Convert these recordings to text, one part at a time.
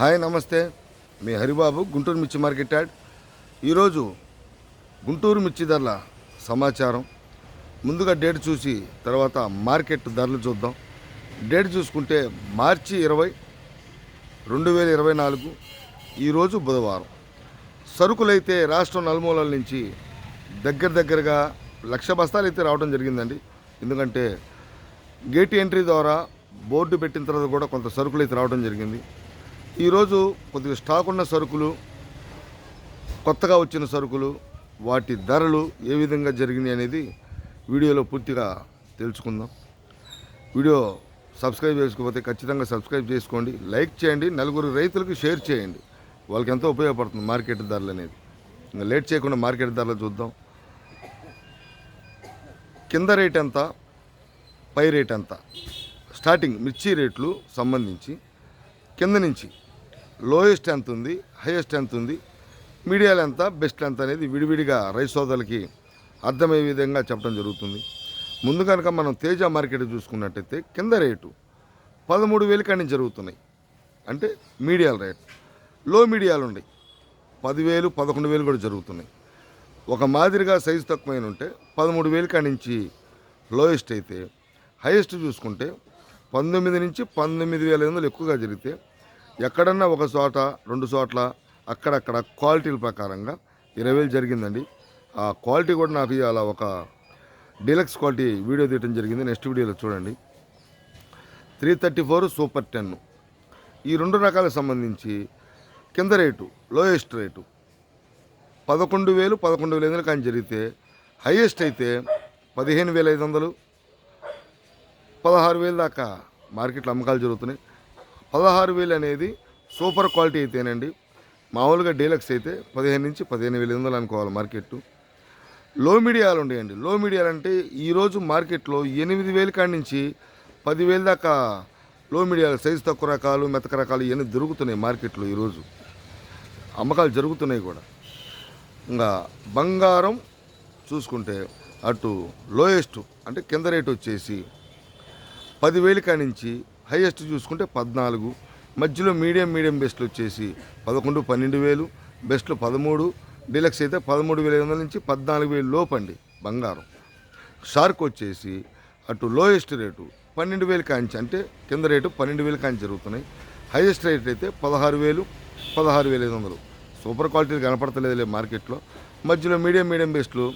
Hi నమస్తే. మీ హరిబాబు గుంటూరు మిర్చి market add. ఈరోజు గుంటూరు మిర్చి ధరల సమాచారం. ముందుగా డేట్ చూసి తర్వాత మార్కెట్ ధరలు చూద్దాం. డేట్ చూసుకుంటే మార్చి ఇరవై రెండు వేల ఇరవై నాలుగు ఈరోజు బుధవారం. సరుకులైతే రాష్ట్రం నలుమూలల నుంచి దగ్గర దగ్గరగా లక్ష బస్తాలు అయితే రావడం జరిగిందండి. ఎందుకంటే గేట్ ఎంట్రీ ద్వారా బోర్డు పెట్టిన తర్వాత కూడా కొంత సరుకులు అయితే రావడం జరిగింది. ఈరోజు కొద్దిగా స్టాక్ ఉన్న సరుకులు కొత్తగా వచ్చిన సరుకులు వాటి ధరలు ఏ విధంగా జరిగినాయి అనేది వీడియోలో పూర్తిగా తెలుసుకుందాం. వీడియో సబ్స్క్రైబ్ చేసుకోకపోతే ఖచ్చితంగా సబ్స్క్రైబ్ చేసుకోండి. లైక్ చేయండి. నలుగురు రైతులకు షేర్ చేయండి. వాళ్ళకి ఎంతో ఉపయోగపడుతుంది మార్కెట్ ధరలు అనేది. ఇంకా లేట్ చేయకుండా మార్కెట్ ధరలు చూద్దాం. కింద రేట్ ఎంత? పై రేట్ ఎంత? స్టార్టింగ్ మిర్చి రేట్లు సంబంధించి. కింద నుంచి లోయెస్ట్ ఎంత ఉంది హైయెస్ట్ ఎంత ఉంది మీడియాలు ఎంత బెస్ట్ ఎంత అనేది విడివిడిగా రైతు సోదరులకి అర్థమయ్యే విధంగా చెప్పడం జరుగుతుంది. ముందు కనుక మనం తేజ మార్కెట్ చూసుకున్నట్టయితే కింద రేటు పదమూడు వేలు కానీ జరుగుతున్నాయి. అంటే మీడియాల రేట్. లో మీడియాలు ఉన్నాయి. పదివేలు పదకొండు వేలు కూడా జరుగుతున్నాయి. ఒక మాదిరిగా సైజు తక్కువైన ఉంటే పదమూడు వేలు కానించి లోయెస్ట్ అయితే హైయెస్ట్ చూసుకుంటే పంతొమ్మిది నుంచి పంతొమ్మిది వేల ఐదు వందలు ఎక్కువగా జరిగితే ఎక్కడన్నా ఒక చోట రెండు చోట్ల అక్కడక్కడ క్వాలిటీల ప్రకారంగా ఇరవై వేలు జరిగిందండి. ఆ క్వాలిటీ కూడా నాకు అలా ఒక డీలక్స్ క్వాలిటీ వీడియో తీయడం జరిగింది. నెక్స్ట్ వీడియోలో చూడండి. Three thirty four super ten. ఈ రెండు రకాలకు సంబంధించి కింద రేటు లోయెస్ట్ రేటు పదకొండు వేలు పదకొండు వేల ఐదు వందలు కానీ జరిగితే హైయెస్ట్ అయితే పదిహేను వేల ఐదు వందలు పదహారు వేలు దాకా మార్కెట్లో అమ్మకాలు జరుగుతున్నాయి. పదహారు వేలు అనేది సూపర్ క్వాలిటీ అయితేనండి. మామూలుగా డీలక్స్ అయితే పదిహేను నుంచి పదిహేను వేల ఐదు వందలు అనుకోవాలి మార్కెట్లో మీడియాలు ఉండేయండి. లో మీడియాలు అంటే ఈరోజు మార్కెట్లో ఎనిమిది వేల కాడి నుంచి పదివేల దాకా లో మీడియాలు సైజు తక్కువ రకాలు మెతక రకాలు ఇవన్నీ దొరుకుతున్నాయి మార్కెట్లో ఈరోజు అమ్మకాలు జరుగుతున్నాయి కూడా. ఇంకా బంగారం చూసుకుంటే అటు లోయెస్ట్ అంటే కింద రేట్ వచ్చేసి పదివేలు నుంచి హైయెస్ట్ చూసుకుంటే పద్నాలుగు మధ్యలో మీడియం మీడియం బెస్ట్లు వచ్చేసి పదకొండు పన్నెండు వేలు బెస్ట్లు పదమూడు డీలక్స్ అయితే పదమూడు వేల ఐదు వందల నుంచి పద్నాలుగు వేలు లోపండి బంగారం. షార్క్ వచ్చేసి అటు లోయెస్ట్ రేటు పన్నెండు వేలు కాంచి అంటే కింద రేటు పన్నెండు వేలు కాంచి జరుగుతున్నాయి. హైయెస్ట్ రేట్ అయితే పదహారు వేలు పదహారు వేల ఐదు వందలు. సూపర్ క్వాలిటీ కనపడతలేదులే మార్కెట్లో. మధ్యలో మీడియం మీడియం బెస్ట్లు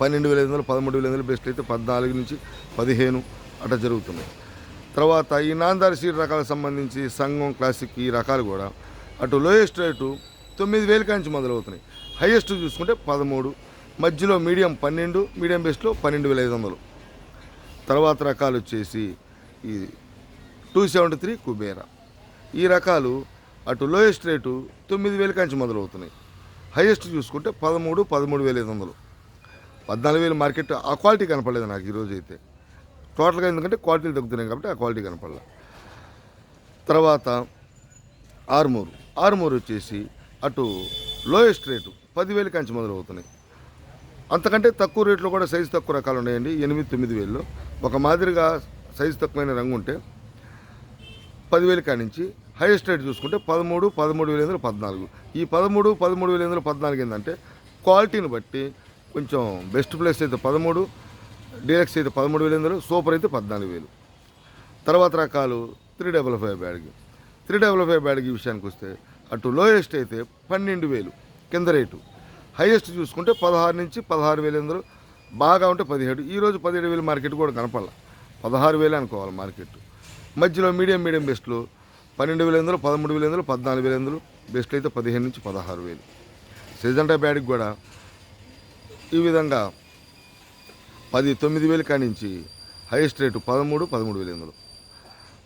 పన్నెండు వేల ఐదు వందలు పదమూడు వేల ఐదు వందలు బెస్ట్లు అయితే పద్నాలుగు నుంచి పదిహేను అట్లా జరుగుతున్నాయి. తర్వాత ఈ నాందారి సీడ్ రకాలకు సంబంధించి సంఘం క్లాసిక్ ఈ రకాలు కూడా. అటు లోయెస్ట్ రేటు తొమ్మిది వేల కాంచి మొదలవుతున్నాయి. హైయెస్ట్ చూసుకుంటే పదమూడు మధ్యలో మీడియం పన్నెండు మీడియం బెస్ట్లో పన్నెండు వేల ఐదు వందలు. తర్వాత రకాలు వచ్చేసి ఈ టూ సెవెంటీ త్రీ కుబేరా. ఈ రకాలు అటు లోయెస్ట్ రేటు తొమ్మిది వేల కాంచి మొదలవుతున్నాయి. హైయెస్ట్ చూసుకుంటే పదమూడు పదమూడు వేల ఐదు వందలు. పద్నాలుగు వేలు మార్కెట్ ఆ క్వాలిటీ కనపడలేదు నాకు ఈరోజు అయితే టోటల్గా ఎందుకంటే క్వాలిటీలు తగ్గుతున్నాయి కాబట్టి ఆ క్వాలిటీ కనపడలే. తర్వాత ఆర్మూరు. ఆర్మూర్ వచ్చేసి అటు లోయెస్ట్ రేటు పదివేలు కంచి మొదలవుతున్నాయి. అంతకంటే తక్కువ రేట్లో కూడా సైజు తక్కువ రకాలు ఉన్నాయండి. ఎనిమిది తొమ్మిది వేలు ఒక మాదిరిగా సైజు తక్కువైన రంగు ఉంటే పదివేలు కానించి హైయెస్ట్ రేట్ చూసుకుంటే పదమూడు పదమూడు వేల ఎనిమిది పద్నాలుగు. ఈ పదమూడు పదమూడు వేల ఎనిమిది పద్నాలుగు ఏంటంటే క్వాలిటీని బట్టి కొంచెం బెస్ట్ ప్లేస్ అయితే పదమూడు డీలక్స్ అయితే పదమూడు వేల ఎనిమిది సూపర్ అయితే పద్నాలుగు వేలు. తర్వాత రకాలు త్రీ డబల్ ఫైవ్ బ్యాడ్కి. త్రీ డబల్ ఫైవ్ బ్యాడ్కి విషయానికి వస్తే అటు లోయెస్ట్ అయితే పన్నెండు వేలు కింద రేటు. హైయెస్ట్ చూసుకుంటే పదహారు నుంచి పదహారు వేలు ఎనిమిది బాగా ఉంటే పదిహేడు. ఈరోజు పదిహేడు వేలు మార్కెట్ కూడా కనపడాల. పదహారు వేలు అనుకోవాలి మార్కెట్. మధ్యలో మీడియం మీడియం బెస్ట్లు పన్నెండు వేల ఎనిమిది పదమూడు వేల ఎనిమిది పద్నాలుగు వేల ఎనిమిది బెస్ట్లు అయితే పదిహేను నుంచి పదహారు వేలు. సెజంటా బ్యాడ్కి కూడా ఈ విధంగా పది తొమ్మిది వేలు కానించి హైయెస్ట్ రేటు పదమూడు పదమూడు వేల ఎనిమిది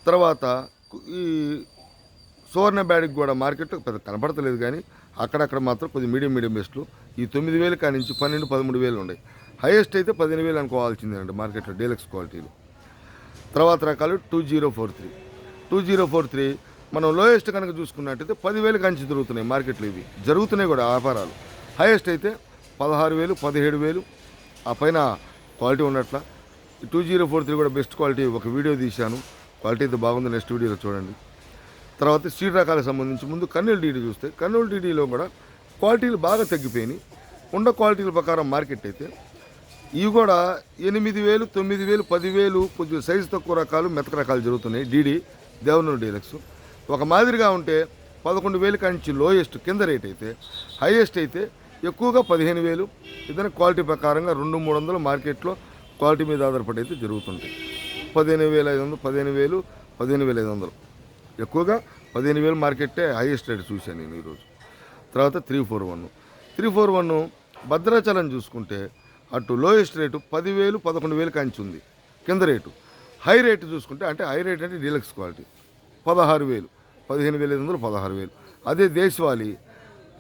తర్వాత ఈ సువర్ణ బ్యాడ్కి కూడా మార్కెట్ పెద్ద కనపడతలేదు కానీ అక్కడక్కడ మాత్రం కొద్ది మీడియం మీడియం బెస్ట్లు. ఈ తొమ్మిది వేలు కానించి పన్నెండు పదమూడు వేలు ఉన్నాయి హైయెస్ట్ అయితే పదిహేను వేలు అనుకోవాల్సిందేనండి మార్కెట్లో డీలక్స్ క్వాలిటీలు. తర్వాత రకాలు two zero four three. Two zero four three మనం లోయెస్ట్ కనుక చూసుకున్నట్టయితే పదివేలు కంచి దొరుకుతున్నాయి మార్కెట్లో ఇవి. జరుగుతున్నాయి కూడా వ్యాపారాలు. హైయెస్ట్ అయితే పదహారు వేలు పదిహేడు వేలు. ఆ పైన క్వాలిటీ ఉన్నట్ల. టూ జీరో ఫోర్ త్రీ కూడా బెస్ట్ క్వాలిటీ ఒక వీడియో తీశాను. క్వాలిటీ అయితే బాగుంది నెక్స్ట్ వీడియోలో చూడండి. తర్వాత సీడ్ రకాలకు సంబంధించి ముందు కర్నూలు డీడీ చూస్తే కర్నూలు డీడీలో కూడా క్వాలిటీలు బాగా తగ్గిపోయినాయి. ఉండ క్వాలిటీల ప్రకారం మార్కెట్ అయితే ఇవి కూడా ఎనిమిది వేలు తొమ్మిది వేలు పదివేలు కొంచెం సైజు తక్కువ రకాలు మెతక రకాలు జరుగుతున్నాయి. DD Devanur deluxe. ఒక మాదిరిగా ఉంటే పదకొండు వేలు కానించి లోయెస్ట్ కింద రేట్ అయితే హైయెస్ట్ అయితే ఎక్కువగా పదిహేను వేలు. ఏదైనా క్వాలిటీ ప్రకారంగా రెండు మూడు వందలు మార్కెట్లో క్వాలిటీ మీద ఆధారపడి అయితే జరుగుతుంటాయి పదిహేను వేల ఐదు వందలు పదిహేను వేలు పదిహేను వేల ఐదు వందలు. ఎక్కువగా పదిహేను వేలు మార్కెట్టే హైయెస్ట్ రేట్ చూశాను నేను ఈరోజు. తర్వాత three four one three four one Bhadrachalam చూసుకుంటే అటు లోయెస్ట్ రేటు పదివేలు పదకొండు వేలు కాంచి ఉంది. కింద రేటు హై రేటు చూసుకుంటే అంటే హై రేట్ అంటే డీలక్స్ క్వాలిటీ పదహారు వేలు పదిహేను వేల ఐదు వందలు పదహారు వేలు. అదే దేశవాళీ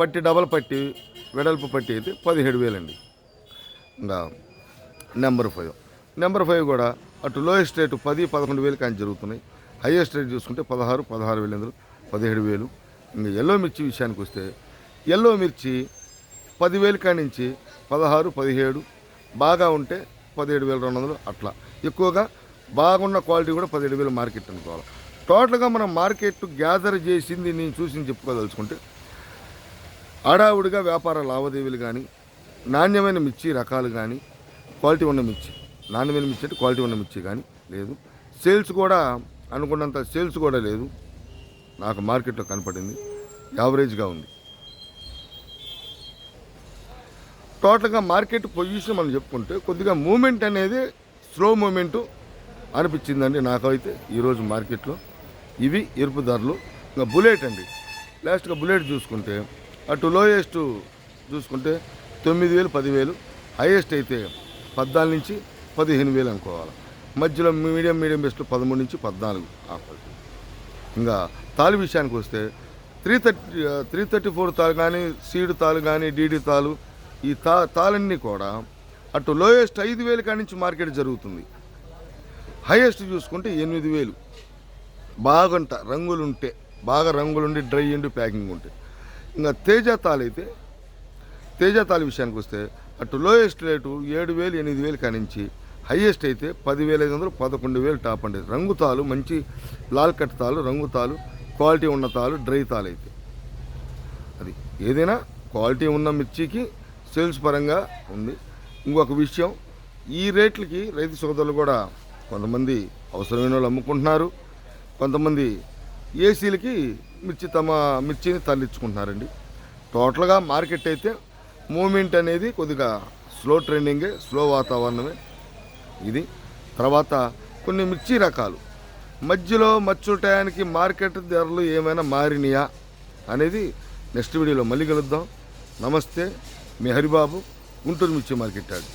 పట్టి డబల్ పట్టి వెడల్పు పట్టి అయితే పదిహేడు వేలండి. ఇంకా నెంబర్ ఫైవ్. నెంబర్ ఫైవ్ కూడా అటు లోయెస్ట్ రేటు పది పదకొండు వేలు కానీ జరుగుతున్నాయి. హైయెస్ట్ రేట్ చూసుకుంటే పదహారు పదహారు వేలు ఎందుకు పదిహేడు వేలు. ఇంకా ఎల్లో మిర్చి విషయానికి వస్తే ఎల్లో మిర్చి పదివేలు కాడి నుంచి పదహారు పదిహేడు బాగా ఉంటే పదిహేడు వేల రెండు వందలు అట్లా. ఎక్కువగా బాగున్న క్వాలిటీ కూడా పదిహేడు వేలు మార్కెట్ అనుకోవాలి. టోటల్గా మనం మార్కెట్ గ్యాదర్ చేసింది నేను చూసి చెప్పుకోదలుచుకుంటే ఆడావుడిగా వ్యాపార లావాదేవీలు కానీ నాణ్యమైన మిర్చి రకాలు కానీ క్వాలిటీ ఉన్న మిర్చి నాణ్యమైన మిర్చి అంటే క్వాలిటీ ఉన్న మిర్చి కానీ లేదు. సేల్స్ కూడా అనుకున్నంత సేల్స్ కూడా లేదు. నాకు మార్కెట్లో కనపడింది. యావరేజ్గా ఉంది. టోటల్గా మార్కెట్ పొజిషన్ మనం చెప్పుకుంటే కొద్దిగా మూమెంట్ అనేది స్లో మూమెంట్ అనిపించిందండి నాకైతే ఈరోజు మార్కెట్లో. ఇవి ఎరుపు ధరలు. ఇంకా బుల్లెట్ అండి. లాస్ట్గా బుల్లెట్ చూసుకుంటే అటు లోయెస్ట్ చూసుకుంటే తొమ్మిది వేలు పదివేలు. హైయెస్ట్ అయితే పద్నాలుగు నుంచి పదిహేను వేలు అనుకోవాలి. మధ్యలో మీడియం మీడియం బెస్ట్ పదమూడు నుంచి పద్నాలుగు ఆఫర్ ఇంకా తాలు విషయానికి వస్తే three thirty three thirty four తాలు కానీ సీడ్ తాలు కానీ డీడీ తాలు ఈ తా తాలన్నీ కూడా అటు లోయెస్ట్ ఐదు వేలు కాడి నుంచి మార్కెట్ జరుగుతుంది. హైయెస్ట్ చూసుకుంటే ఎనిమిది వేలు. బాగుంట రంగులుంటే బాగా రంగులుండి డ్రై ఉండి ప్యాకింగ్ ఉంటే. ఇంకా తేజ తాలు అయితే తేజ తాలు విషయానికి వస్తే అటు లోయెస్ట్ రేటు ఏడు వేలు ఎనిమిది వేలు కానించి హైయెస్ట్ అయితే పదివేల ఐదు వందలు పదకొండు వేలు టాప్ అండి. రంగు తాలు మంచి లాల్ కట్ తాలు రంగు తాలు క్వాలిటీ ఉన్న తాలు డ్రై తాలు అయితే. అది ఏదైనా క్వాలిటీ ఉన్న మిర్చికి సేల్స్ పరంగా ఉంది. ఇంకొక విషయం ఈ రేట్లకి రైతు సోదరులు కూడా కొంతమంది అవసరమైన వాళ్ళు అమ్ముకుంటున్నారు. కొంతమంది ఏసీలకి మిర్చి తమ మిర్చిని తరలించుకుంటున్నారండి. టోటల్గా మార్కెట్ అయితే మూమెంట్ అనేది కొద్దిగా స్లో ట్రెండింగే స్లో వాతావరణమే ఇది. తర్వాత కొన్ని మిర్చి రకాలు. మధ్యలో మచ్చు టయానికి మార్కెట్ ధరలు ఏమైనా మారినాయా అనేది నెక్స్ట్ వీడియోలో మళ్ళీ కలుద్దాం. నమస్తే మీ హరిబాబు గుంటూరు మిర్చి మార్కెట్ యార్డ్